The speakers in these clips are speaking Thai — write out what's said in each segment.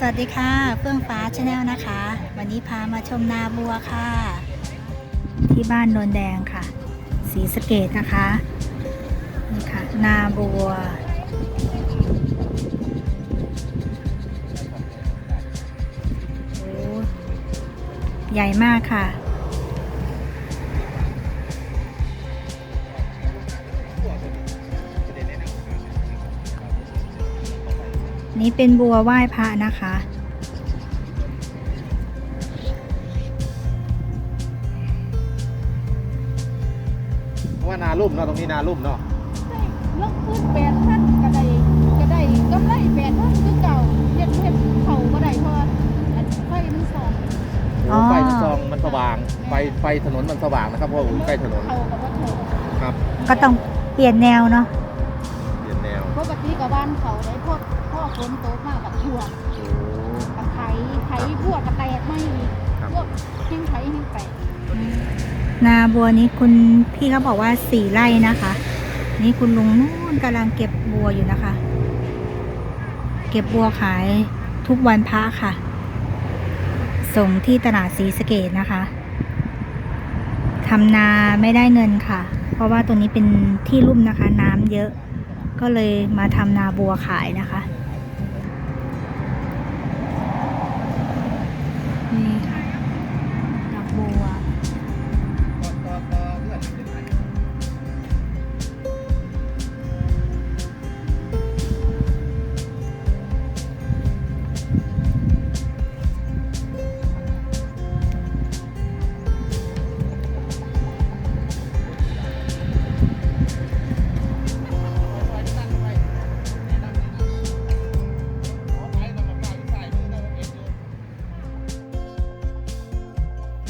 สวัสดีค่ะเฟื่องฟ้าชาแนลนะคะ วันนี้พามาชมนาบัวค่ะ ที่บ้านโนนแดงค่ะสีสเกตนะคะนี่ค่ะนาบัว ใหญ่มากค่ะ นี่เป็นบัวไหว้พระนะคะ เพราะว่านาลุ่มเนาะตรงนี้นาลุ่มเนาะลงพื้นแปดพันก็ได้ก็ได้กำไรแปดพันคือเก่าเฮ็ดเฮ็ดเขาก็ได้เพราะว่าอันไฟมันส่องอ๋อไฟมันซองมันสว่าง ไฟไฟถนนมันสว่างนะครับเพราะว่าอยู่ใกล้ถนนเขากับว่าเขาครับก็ต้องเปลี่ยนแนวเนาะเปลี่ยนแนว ปกติกับบ้านเขาได้พวก พ่อฝนตกมากกับทั่วโอ้กับไถไถพวกกระแตกไม่ครับพวกแห้งไถแห้งแตกนาบัวนี้คุณพี่เขาบอกว่าสี่ไร่นะคะ นี่คุณลุงนู่นกำลังเก็บบัวอยู่นะคะ เก็บบัวขายทุกวันพระค่ะ ส่งที่ตลาดสีสะเกตนะคะทำนาไม่ได้เงินค่ะ เพราะว่าตรงนี้เป็นที่ลุ่มนะคะ น้ำเยอะ ก็เลยมาทำนาบัวขายนะคะ นี่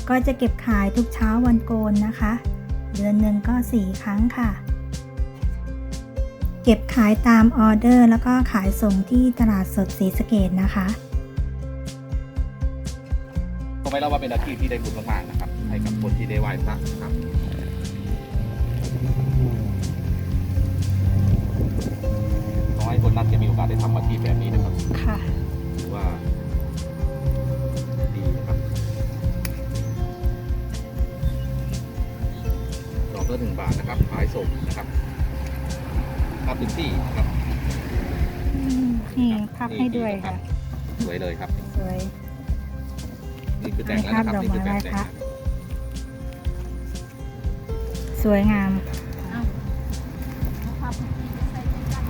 ก็จะเก็บขายทุกเช้าวันโกนนะคะ เดือนหนึ่งก็สี่ครั้งค่ะ เก็บขายตามออเดอร์ แล้วก็ขายส่งที่ตลาดสดศรีสะเกดนะคะก็ไม่เล่าว่าเป็นอาชีพที่ได้บุญมากๆนะครับให้กับคนที่ได้ไหว้พระครับน้อยคนนักจะมีโอกาสได้ทำอาชีพแบบนี้นะครับค่ะถือว่า ละหนึ่งบาทนะครับขายส่งนะครับรับถึงที่นะครับนี่พับให้ด้วยค่ะสวยเลยครับสวยนี่คือแต่งแล้วนะครับให้นี่คือภาแต่พงดอกไม้แต่งสวยงามเอาเอาพับใส่ในจักร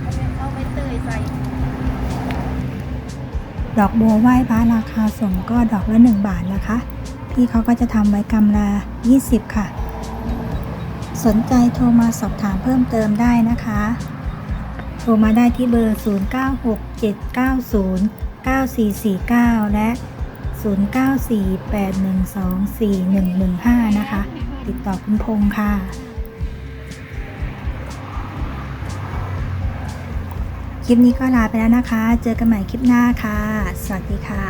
เอาไปเอาไปเตยใส่ดอกบัวไหว้พระราคาส่งก็ดอกละ1บาทนะคะ พี่เขาก็จะทำไว้กำละ20 ค่ะ สนใจโทรมาสอบถามเพิ่มเติมได้นะคะ โทรมาได้ที่เบอร์ 0967909449 และ 0948124115 นะคะ ติดต่อคุณพงษ์ค่ะคลิปนี้ก็ลาไปแล้วนะคะ เจอกันใหม่คลิปหน้าค่ะ สวัสดีค่ะ